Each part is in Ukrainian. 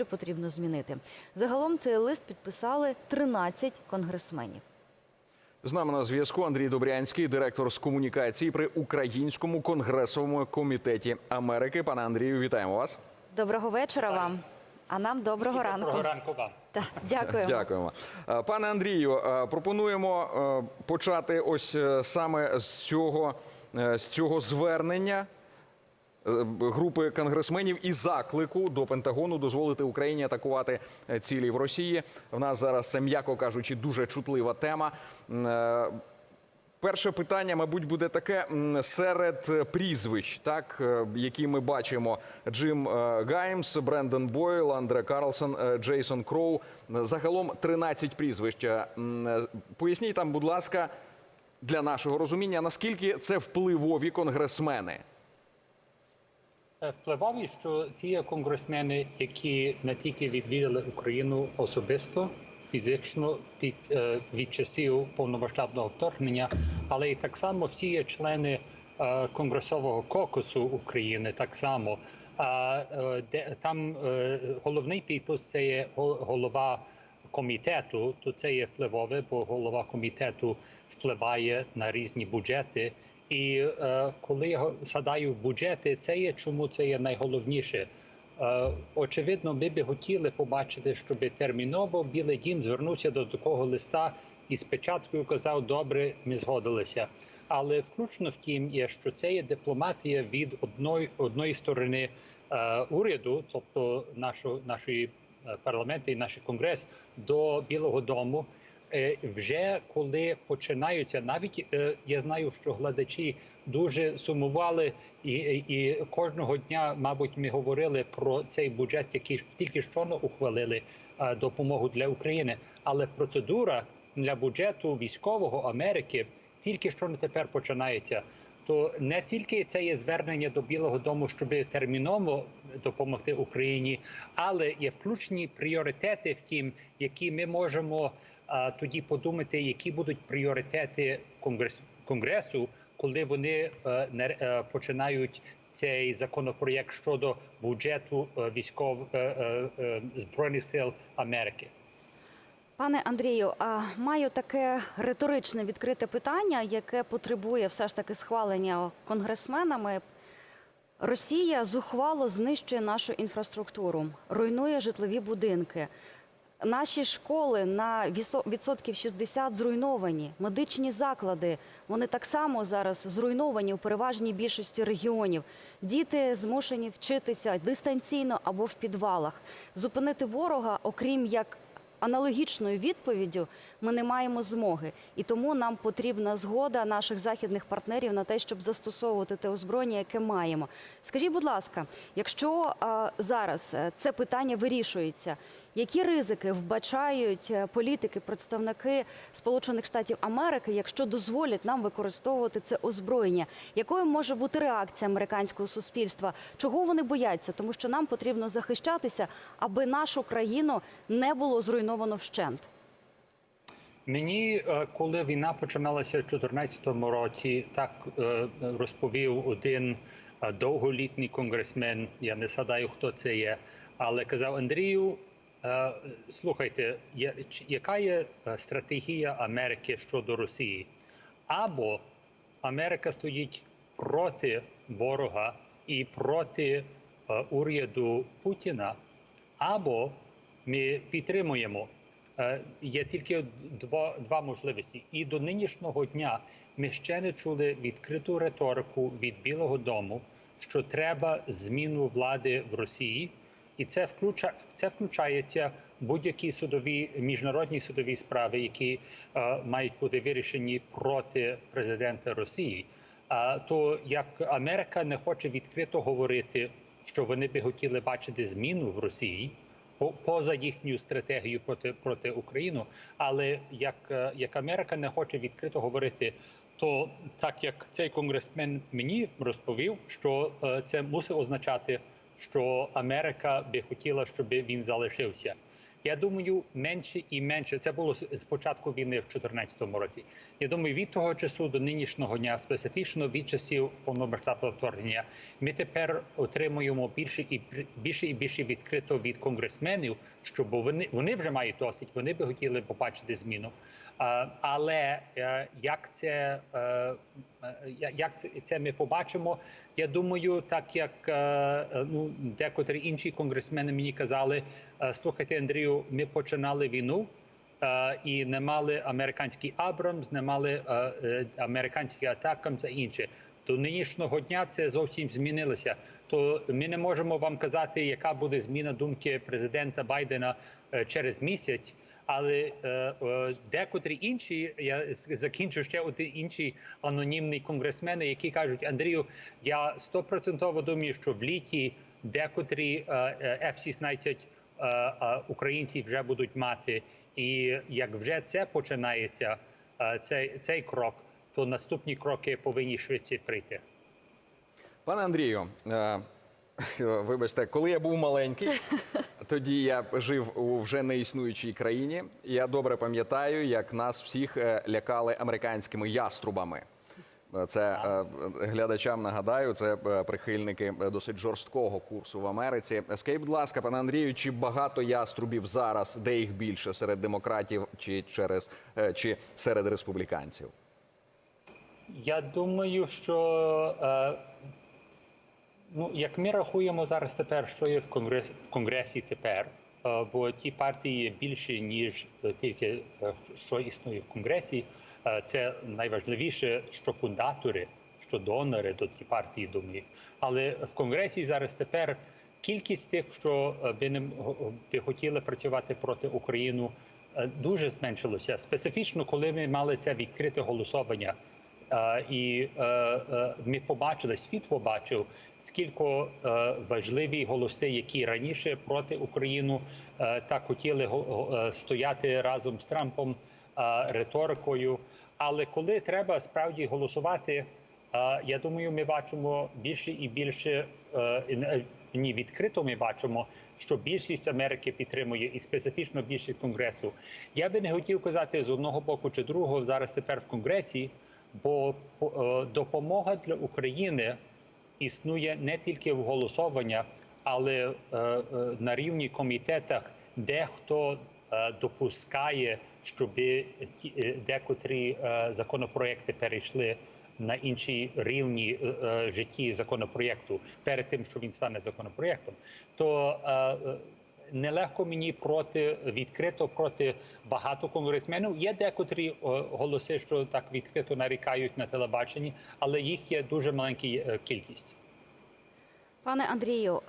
що потрібно змінити. Загалом цей лист підписали 13 конгресменів. З нами на зв'язку Андрій Добрянський, директор з комунікації при Українському конгресовому комітеті Америки. Пане Андрію, вітаємо вас. Доброго вечора вам. А нам доброго ранку. Доброго ранку вам. Так, дякуємо. Дякуємо, пане Андрію. Пропонуємо почати ось е, саме з цього, е, з цього звернення. Е, Групи конгресменів і заклику до Пентагону дозволити Україні атакувати е, цілі в Росії. В нас зараз це, м'яко кажучи, дуже чутлива тема. Е, Перше питання, мабуть, буде таке серед прізвищ, так які ми бачимо: Джим Гаймс, Брендон Бойл, Андре Карлсон, Джейсон Кроу. Загалом 13 прізвищ. Поясніть там, будь ласка, для нашого розуміння, наскільки це впливові конгресмени. Е, Впливові, що ці конгресмени, які не тільки відвідали Україну особисто, фізично під е, від часів повномасштабного вторгнення, але і так само всі є члени е, конгресового кокусу України. Так само а де там головний підпис це є го- голова комітету, то це є впливове, бо голова комітету впливає на різні бюджети. І е, коли я згадаю бюджети, це є чому це є найголовніше. Е, очевидно, ми би хотіли побачити, щоб терміново Білий Дім звернувся до такого листа і спочатку казав, добре, ми згодилися. Але включно втім, є, що це є дипломатія від одної, одної сторони е, уряду, тобто нашого, нашої е, парламенту і наш конгрес до Білого Дому. Е, Вже коли починаються, навіть е, я знаю, що глядачі дуже сумували, і, і кожного дня, мабуть, ми говорили про цей бюджет, який тільки що ухвалили е, допомогу для України. Але процедура для бюджету військового Америки тільки що не тепер починається. То не тільки це є звернення до Білого Дому, щоб терміново допомогти Україні, але є включені пріоритети, втім, які ми можемо тоді подумати, які будуть пріоритети конгрес, конгресу, коли вони е, е, починають цей законопроєкт щодо бюджету е, військов збройних сил Америки. Пане Андрію, а маю таке риторичне відкрите питання, яке потребує все ж таки схвалення конгресменами. Росія зухвало знищує нашу інфраструктуру, руйнує житлові будинки. Наші школи на відсотків 60 зруйновані. Медичні заклади вони так само зараз зруйновані у переважній більшості регіонів. Діти змушені вчитися дистанційно або в підвалах. Зупинити ворога, окрім як аналогічною відповіддю, ми не маємо змоги. І тому нам потрібна згода наших західних партнерів на те, щоб застосовувати те озброєння, яке маємо. Скажіть, будь ласка, якщо зараз е, це питання вирішується, які ризики вбачають е, політики, представники Сполучених Штатів Америки, якщо дозволять нам використовувати це озброєння? Якою може бути реакція американського суспільства? Чого вони бояться? Тому що нам потрібно захищатися, аби нашу країну не було зруйновано вщент. Мені, е, коли війна починалася в 2014 році, так е, розповів один довголітній конгресмен. Я не згадаю, хто це є, але казав Андрію. Е, Слухайте, яка є е, стратегія Америки щодо Росії? Або Америка стоїть проти ворога і проти е, уряду Путіна, або ми підтримуємо. Є тільки два, два можливості. І до нинішнього дня ми ще не чули відкриту риторику від Білого Дому, що треба зміну влади в Росії, і це включа це включається будь-які судові міжнародні судові справи, які е, мають бути вирішені проти президента Росії. А то як Америка не хоче відкрито говорити, що вони би хотіли бачити зміну в Росії по- поза їхню стратегію проти проти України. Але як, е, як Америка не хоче відкрито говорити, то так як цей конгресмен мені розповів, що е, це мусить означати, що Америка би хотіла, щоб він залишився. Я думаю, менше і менше. Це було з початку війни в 2014 році. Я думаю, від того часу до нинішнього дня, специфічно від часів повномасштабного вторгнення, ми тепер отримуємо більше і більше і більше відкрито від конгресменів, що бо вони вони вже мають досить, вони би хотіли побачити зміну. Але е, як це е, е, як це, ми побачимо? Я думаю, так як ну декотрі інші конгресмени мені казали, слухайте, Андрію, ми починали війну. І не мали американський Абрамс, не мали е, атакам та інше. До нинішнього дня це зовсім змінилося. То ми не можемо вам казати, яка буде зміна думки президента Байдена через місяць. Але е, е, декотрі інші, я закінчу ще один інші анонімні конгресмени, які кажуть: Андрію, я стопроцентово думаю, що в літі декотрі е, е, F-16 е, е, українці вже будуть мати. І як вже це починається, е, цей, цей крок, то наступні кроки повинні швидше прийти. Пане Андрію, е, вибачте, коли я був маленький, тоді я жив у вже неіснуючій країні. Я добре пам'ятаю, як нас всіх е, лякали американськими яструбами. Е, Це е, глядачам нагадаю, це прихильники досить жорсткого курсу в Америці. Скажіть, будь ласка, пане Андрію, чи багато яструбів зараз, де їх більше серед демократів чи через чи серед республіканців? Я думаю, що ну, як ми рахуємо зараз тепер, що є в конгресі, в конгресі тепер, е, бо ті партії є більше, ніж е, тільки е, що існує в конгресі. Це найважливіше, що фундатори, що донори до ті партії думають. Але в конгресі зараз тепер кількість тих, що би не би хотіли працювати проти України, дуже зменшилося. Специфічно, коли ми мали це відкрите голосування. Е, І е, е, ми побачили, світ побачив, скільки важливі голоси, які раніше проти України так хотіли стояти разом з Трампом риторикою. Але коли треба справді голосувати, я думаю, ми бачимо більше і більше ні, відкрито ми бачимо, що більшість Америки підтримує і специфічно більшість конгресу. Я би не хотів казати з одного боку чи другого зараз тепер в конгресі, бо е, допомога для України існує не тільки в голосуваннях, але е, е, на рівні комітетах дехто допускає, щоб декотрі законопроекти перейшли на інші рівні житті законопроєкту перед тим, що він стане законопроєктом, то нелегко мені проти відкрито проти багато конгресменів. Є декотрі е, голоси, що так відкрито нарікають на телебаченні, але їх є дуже маленька е, кількість. Пане Андрію,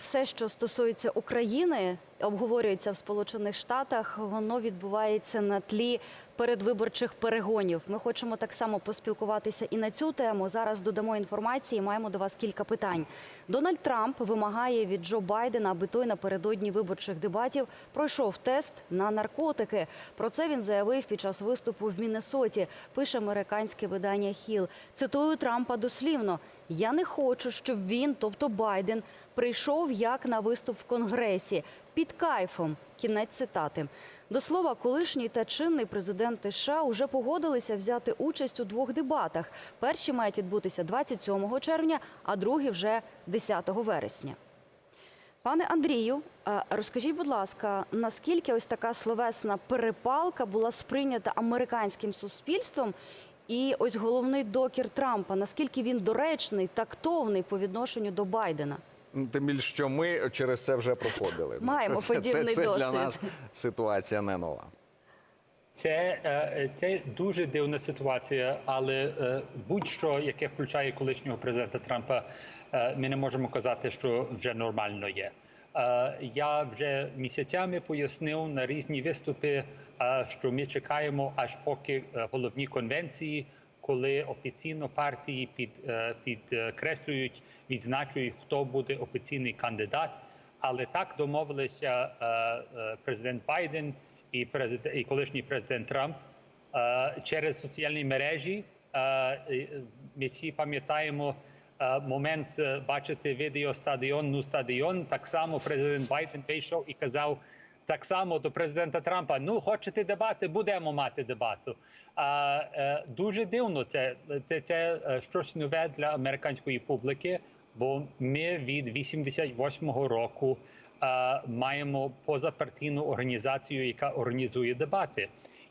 все, що стосується України, обговорюється в Сполучених Штатах, воно відбувається на тлі передвиборчих перегонів. Ми хочемо так само поспілкуватися і на цю тему. Зараз додамо інформації. Маємо до вас кілька питань. Дональд Трамп вимагає від Джо Байдена, аби той напередодні виборчих дебатів пройшов тест на наркотики. Про це він заявив під час виступу в Міннесоті. Пише американське видання Хіл. Цитую Трампа дослівно. Я не хочу, щоб він, тобто Байден, прийшов як на виступ в Конгресі під кайфом. Кінець цитати. До слова, колишній та чинний президент США уже погодилися взяти участь у двох дебатах. Перші мають відбутися 27 червня, а другі вже 10 вересня. Пане Андрію, е, розкажіть, будь ласка, наскільки ось така словесна перепалка була сприйнята американським суспільством? І ось головний докір Трампа, наскільки він доречний, тактовний по відношенню до Байдена? Тим більше, що ми через це вже проходили. Маємо це, це, подібний це, це для нас ситуація не нова. Це, е, це дуже дивна ситуація, але е, будь-що, яке включає колишнього президента Трампа, е, ми не можемо казати, що вже нормально є. Я вже місяцями пояснив на різні виступи, що ми чекаємо, аж поки е, головні конвенції, коли офіційно партії під, е, підкреслюють, відзначують, хто буде офіційний кандидат. Але так домовилися е, президент Байден і президент і колишній президент Трамп через соціальні мережі. Ми всі пам'ятаємо момент е, бачити відео стадіон, ну стадіон. Так само президент Байден вийшов і казав: так само до президента Трампа: ну хочете дебати, будемо мати дебату. А е, дуже дивно це, це, це е, щось нове для американської публіки, бо ми від 88-го року е, маємо позапартійну організацію, яка організує дебати.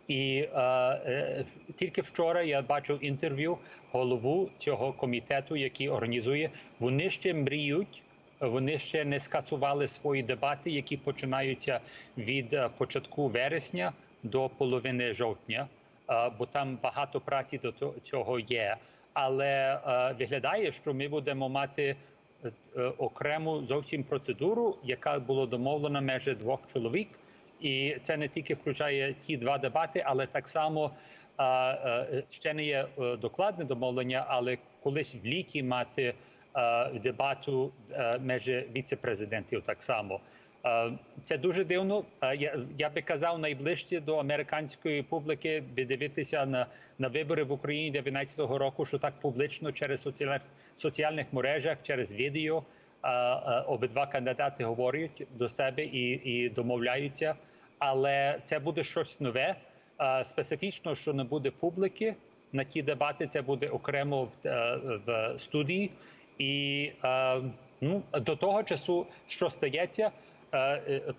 І е, е, тільки вчора я бачив інтерв'ю голову цього комітету, який організує. Вони ще мріють. Вони ще не скасували свої дебати, які починаються від е, початку вересня до половини жовтня, е, бо там багато праці до цього є. Але е, виглядає, що ми будемо мати окрему зовсім процедуру, яка була домовлена між двох чоловік. І це не тільки включає ті два дебати, але так само е, е, ще не є е, докладне домовлення, але колись в літі мати дебату між віце-президентів так само. Це дуже дивно. Я, я би казав найближче до американської публіки дивитися на, на вибори в Україні 19-го року, що так публічно через соціальних, соціальних мережах, через відео обидва кандидати говорять до себе і, і домовляються. Але це буде щось нове, е, специфічно, що не буде публіки на ті дебати. Це буде окремо в, е, в студії. І е, ну, до того часу, що стається, е,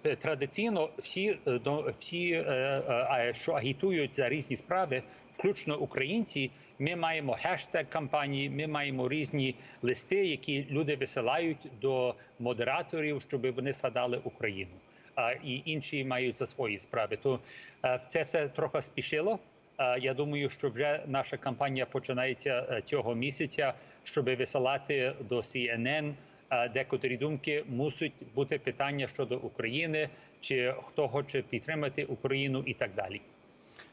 е, традиційно всі, е, всі е, е, що агітують за різні справи, включно українці, ми маємо хештег кампанії, ми маємо різні листи, які люди висилають до модераторів, щоб вони садали Україну. А, і інші мають за свої справи. То е, це все трохи спішило. Е, Я думаю, що вже наша кампанія починається е, цього місяця, щоб висилати до CNN декотрі думки. Мусить бути питання щодо України, чи хто хоче підтримати Україну і так далі.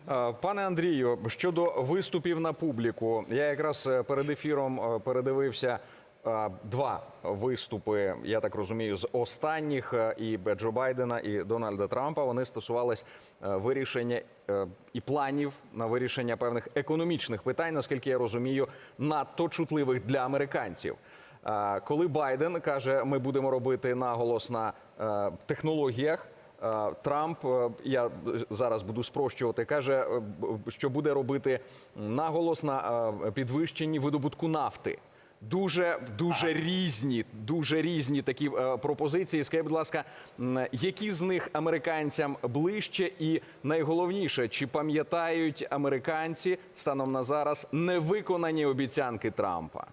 Е, Пане Андрію, щодо виступів на публіку, я якраз е, перед ефіром е, передивився два виступи. Я так розумію, з останніх і Джо Байдена, і Дональда Трампа. Вони стосувались е, вирішення і планів на вирішення певних економічних питань, наскільки я розумію, надто чутливих для американців. Коли Байден каже, ми будемо робити наголос на технологіях. Е, Трамп, е, я зараз буду спрощувати, каже, е, що буде робити наголос на підвищенні видобутку нафти. Дуже дуже різні, дуже різні такі пропозиції. Скажіть, будь ласка, які з них американцям ближче, і найголовніше, чи пам'ятають американці станом на зараз невиконані обіцянки Трампа?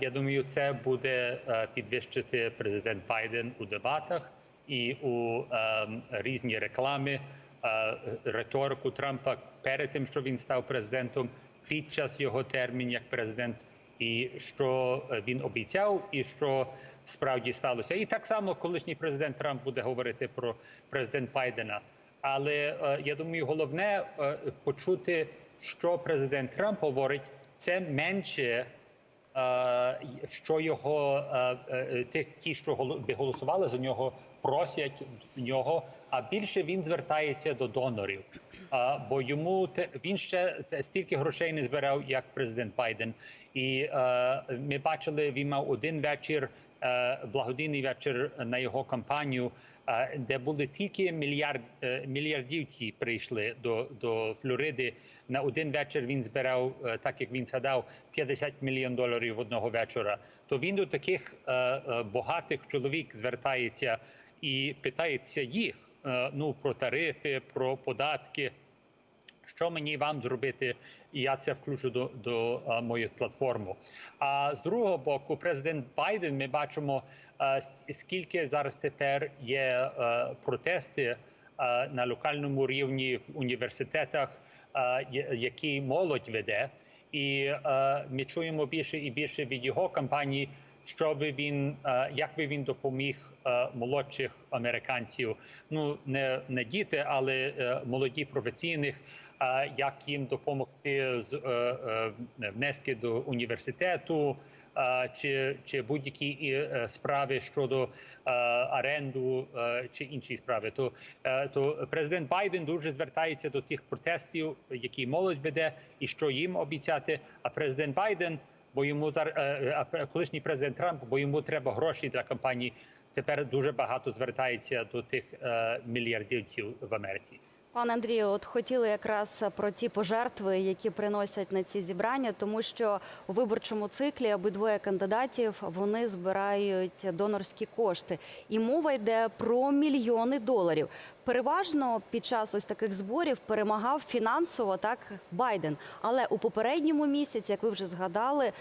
Я думаю, це буде підвищити президент Байден у дебатах і у ем, різні реклами, е, риторику Трампа перед тим, що він став президентом, під час його термін як президент, і що е, він обіцяв, і що справді сталося. І так само колишній президент Трамп буде говорити про президент Байдена. Але е, я думаю, головне е, почути, що президент Трамп говорить, це менше е, що його е, е, тих, ті, що би голосували за нього, просять нього. А більше він звертається до донорів. А, бо йому те він ще те- стільки грошей не збирав, як президент Байден. І е, ми бачили, він мав один вечір, е, благодійний вечір на його кампанію, е, де були тільки мільярд е, мільярдівці прийшли до, до Флориди. На один вечір він збирав, так як він згадав, 50 мільйон доларів одного вечора. То він до таких е, е, багатих чоловік звертається і питається їх е, ну про тарифи, про податки. Що мені вам зробити, і я це включу до, до а, мою платформу. А з другого боку, президент Байден, ми бачимо, а, скільки зараз тепер є протести на локальному рівні в університетах, які молодь веде, і ми чуємо більше і більше від його кампанії, щоб він е, як би він допоміг е, молодших американців, ну не, не діти, але е, молоді професійних, як їм допомогти з внески до університету. Чи, чи будь-які справи щодо оренду е, чи інші справи, то, то президент Байден дуже звертається до тих протестів, які молодь веде, і що їм обіцяти. А президент Байден бо йому зар- е, а колишній президент Трамп, бо йому треба гроші для кампанії. тепер дуже багато звертається до тих е, мільярдівців в Америці. Пане Андрію, от хотіли якраз про ті пожертви, які приносять на ці зібрання, тому що у виборчому циклі обидвоє кандидатів вони збирають донорські кошти, і мова йде про мільйони доларів. Переважно під час ось таких зборів перемагав фінансово так Байден. Але у попередньому місяці, як ви вже згадали.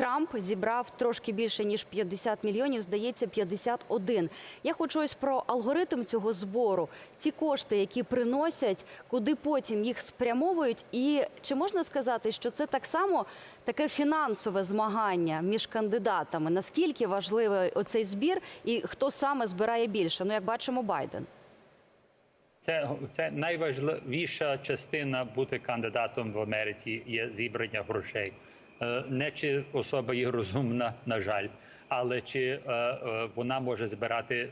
Трамп зібрав трошки більше ніж 50 мільйонів, здається, 51. Я хочу ось про алгоритм цього збору. Ці кошти, які приносять, куди потім їх спрямовують, і чи можна сказати, що це так само таке фінансове змагання між кандидатами? Наскільки важливий оцей збір, і хто саме збирає більше? Ну, як бачимо, Байден. Це, це найважливіша частина бути кандидатом в Америці є зібрання грошей. Е, Не чи особа є розумна, на жаль, але чи е, е, вона може збирати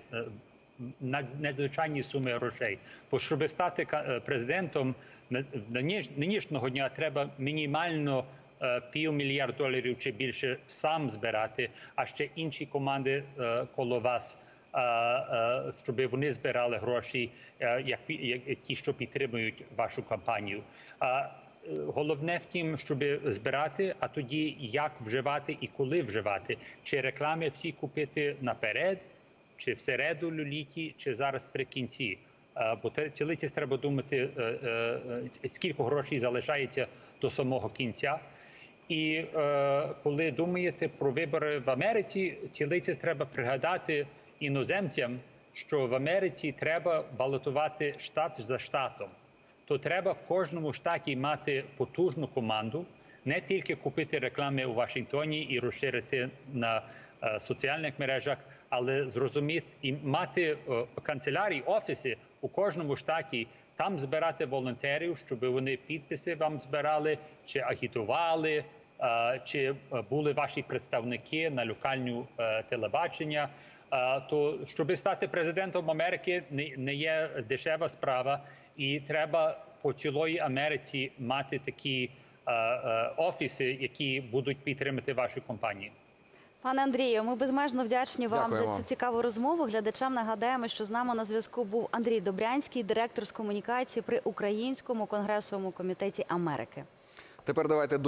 надзвичайні суми грошей. Бо щоб стати президентом нинішнього дня треба мінімально півмільярд доларів чи більше сам збирати, а ще інші команди коло вас щоб вони збирали гроші, як ті, що підтримують вашу кампанію. Головне в тім, щоб збирати, а тоді як вживати і коли вживати. Чи реклами всі купити наперед, чи всереду літі, чи зараз при кінці. Е, Бо цілиці треба думати, е, е, скільки грошей залишається до самого кінця. І е, коли думаєте про вибори в Америці, цілиці треба пригадати іноземцям, що в Америці треба балотувати штат за штатом. То треба в кожному штаті мати потужну команду, не тільки купити реклами у Вашингтоні і розширити на е, соціальних мережах, але зрозуміти і мати е, канцелярії, офіси у кожному штаті, там збирати волонтерів, щоб вони підписи вам збирали чи агітували. е, Чи були ваші представники на локальню е, телебачення? То щоб стати президентом Америки, не, не є дешева справа, і треба по цілої Америці мати такі е, е, офіси, які будуть підтримати вашу компанію. Пане Андрію, ми безмежно вдячні вам Дякуємо. за цю цікаву розмову. Глядачам нагадаємо, що з нами на зв'язку був Андрій Добрянський, директор з комунікації при Українському конгресовому комітеті Америки. Тепер давайте до